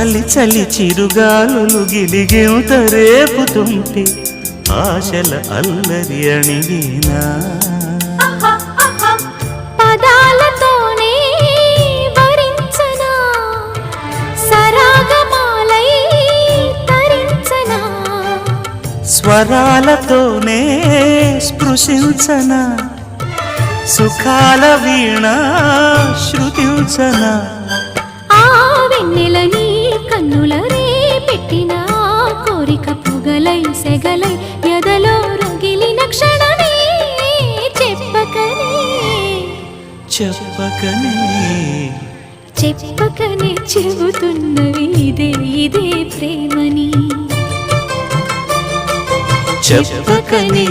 చలి చిరుగాలులు గిలిగింత రేపుతుంటే ఆశల అల్లరి అణిగినా. స్వరాలతోనే స్పృశించన? సుఖాల వీణ శృతించనా? కన్నుల రే పెట్టిన కోరిక పొగలై సెగలై ఎదలో రగిలిన క్షణమే చెప్పకనే. చెప్పకనే. చెప్పకనే చెబుతున్నవి ఇదే ఇదే ప్రేమని. చెప్పకనే.